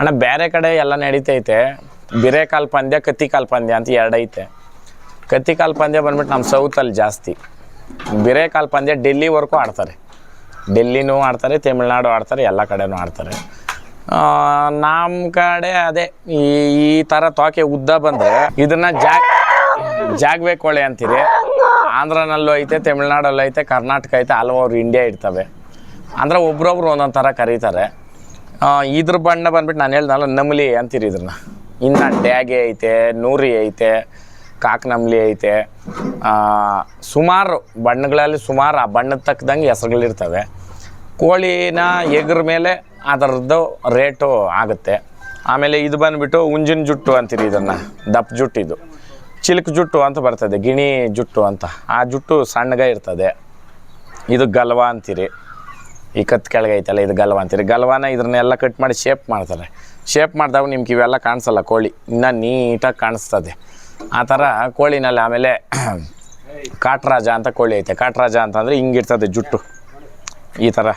ಅಣ್ಣ ಬೇರೆ ಕಡೆ ಎಲ್ಲ ನಡೀತೈತೆ. ಬಿರೆ ಕಾಲ್ ಪಂದ್ಯ ಕತ್ತಿ ಕಾಲ್ ಪಂದ್ಯ ಅಂತ ಎರಡೈತೆ ಕತ್ತಿ ಕಾಲ್ ಪಂದ್ಯ ಬಂದ್ಬಿಟ್ಟು ನಮ್ಮ ಸೌತಲ್ಲಿ ಜಾಸ್ತಿ. ಬಿರೆ ಪಂದ್ಯ ಡೆಲ್ಲಿವರೆಗೂ ಆಡ್ತಾರೆ. ಡೆಲ್ಲಿನೂ ಆಡ್ತಾರೆ, ತಮಿಳ್ನಾಡು ಆಡ್ತಾರೆ, ಎಲ್ಲ ಕಡೆನೂ ಆಡ್ತಾರೆ. ನಮ್ಮ ಕಡೆ ಅದೇ, ಈ ಈ ಥರ ತೋಕೆ ಉದ್ದ ಬಂದರೆ ಇದನ್ನು ಜಾಗ್ ಜಾಗ್ಬೇಕೋಳೆ ಕೋಳಿ ಅಂತೀರಿ. ಆಂಧ್ರನಲ್ಲೂ ಐತೆ, ತಮಿಳ್ನಾಡಲ್ಲೂ ಐತೆ, ಕರ್ನಾಟಕ ಐತೆ ಆಲ್ ಓವರ್ ಇಂಡಿಯಾ ಇರ್ತವೆ. ಅಂದ್ರೆ ಒಬ್ರೊಬ್ರು ಒಂದೊಂದು ಥರ ಕರೀತಾರೆ. ಇದ್ರ ಬಣ್ಣ ಬಂದ್ಬಿಟ್ಟು ನಾನು ಹೇಳ್ದಲ್ಲ, ನಮ್ಲಿ ಅಂತೀರಿ ಇದ್ರನ್ನ. ಇನ್ನು ಡ್ಯಾಗೆ ಐತೆ, ನೂರಿ ಐತೆ, ಕಾಕ್ ನಮ್ಲಿ ಐತೆ. ಸುಮಾರು ಬಣ್ಣಗಳಲ್ಲಿ ಸುಮಾರು ಆ ಬಣ್ಣದ ತಕ್ಕದಂಗೆ ಹೆಸರುಗಳಿರ್ತವೆ. ಕೋಳಿನ ಎಗ್ರ ಮೇಲೆ ಅದರದ್ದು ರೇಟು ಆಗುತ್ತೆ. ಆಮೇಲೆ ಇದು ಬಂದ್ಬಿಟ್ಟು ಉಂಜಿನ ಜುಟ್ಟು ಅಂತೀರಿ ಇದನ್ನು, ದಪ್ಪ ಜುಟ್ಟು ಇದು. ಚಿಲ್ಕ್ ಜುಟ್ಟು ಅಂತ ಬರ್ತದೆ, ಗಿಣಿ ಜುಟ್ಟು ಅಂತ. ಆ ಜುಟ್ಟು ಸಣ್ಣಗೆ ಇರ್ತದೆ. ಇದು ಗಲ್ವಾ ಅಂತೀರಿ. ಈ ಕತ್ ಕೆಳಗೆ ಐತಲ್ಲ, ಇದು ಗಲ್ವ ಅಂತೀರಿ ಗಲ್ವಾನ ಇದನ್ನೆಲ್ಲ ಕಟ್ ಮಾಡಿ ಶೇಪ್ ಮಾಡ್ತಾರೆ. ಶೇಪ್ ಮಾಡಿದಾಗ ನಿಮ್ಗೆ ಇವೆಲ್ಲ ಕಾಣಿಸಲ್ಲ ಕೋಳಿ. ಇನ್ನೂ ನೀಟಾಗಿ ಕಾಣಿಸ್ತದೆ. ಆ ಥರ ಕೋಳಿನಲ್ಲಿ ಆಮೇಲೆ ಕಾಟ್ರಾಜ ಅಂತ ಕೋಳಿ ಐತೆ. ಕಾಟ್ರಾಜ ಅಂತಂದರೆ ಹಿಂಗಿರ್ತದೆ ಜುಟ್ಟು. ಈ ಥರ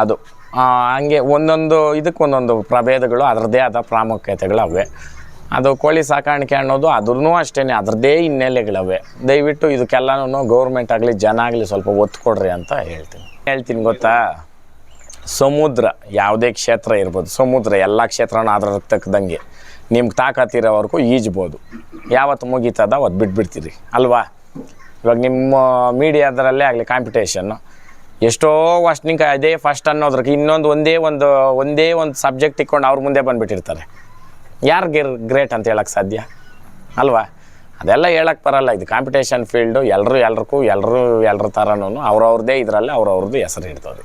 ಅದು. ಹಂಗೆ ಒಂದೊಂದು ಇದಕ್ಕೆ ಒಂದೊಂದು ಪ್ರಭೇದಗಳು, ಅದರದ್ದೇ ಆದ ಪ್ರಾಮುಖ್ಯತೆಗಳು ಅವೆ. ಅದು ಕೋಳಿ ಸಾಕಾಣಿಕೆ ಅನ್ನೋದು ಅದ್ರೂ ಅಷ್ಟೇ ಅದರದ್ದೇ ಹಿನ್ನೆಲೆಗಳವೆ. ದಯವಿಟ್ಟು ಇದಕ್ಕೆಲ್ಲನೂ ಗೌರ್ಮೆಂಟ್ ಆಗಲಿ, ಜನ ಆಗಲಿ ಸ್ವಲ್ಪ ಒತ್ತು ಕೊಡ್ರಿ ಅಂತ ಹೇಳ್ತೀನಿ. ಹೇಳ್ತೀನಿ ಗೊತ್ತಾ? ಸಮುದ್ರ, ಯಾವುದೇ ಕ್ಷೇತ್ರ ಇರ್ಬೋದು. ಸಮುದ್ರ ಎಲ್ಲ ಕ್ಷೇತ್ರನೂ ಅದ್ರ ತಕ್ಕದಂಗೆ ನಿಮ್ಗೆ ತಾಕತ್ತಿರೋವರೆಗೂ ಈಜ್ಬೋದು. ಯಾವತ್ತು ಮುಗೀತದ ಅವತ್ತು ಬಿಟ್ಬಿಡ್ತೀರಿ, ಅಲ್ವಾ? ಇವಾಗ ನಿಮ್ಮ ಮೀಡಿಯಾದರಲ್ಲೇ ಆಗಲಿ ಕಾಂಪಿಟೇಷನ್ನು ಎಷ್ಟೋ ವರ್ಷನಿಂಕ ಅದೇ ಫಸ್ಟ್ ಅನ್ನೋದ್ರಕ್ಕೆ ಇನ್ನೊಂದು ಒಂದೇ ಒಂದು ಒಂದೇ ಒಂದು ಸಬ್ಜೆಕ್ಟ್ ಇಟ್ಕೊಂಡು ಅವ್ರ ಮುಂದೆ ಬಂದುಬಿಟ್ಟಿರ್ತಾರೆ. ಯಾರು ಗಿರ್ ಗ್ರೇಟ್ ಅಂತ ಹೇಳಕ್ಕೆ ಸಾಧ್ಯ? ಅಲ್ವಾ? ಅದೆಲ್ಲ ಹೇಳಕ್ಕೆ ಬರಲ್ಲ. ಇದು ಕಾಂಪಿಟೇಷನ್ ಫೀಲ್ಡು ಎಲ್ಲರೂ ಎಲ್ರಿಗೂ ಎಲ್ಲರೂ ಎಲ್ಲರ ಥರನೂ ಅವ್ರವ್ರದ್ದೇ ಇದರಲ್ಲಿ ಅವ್ರವ್ರದ್ದು ಹೆಸರು ಇರ್ತದೆ.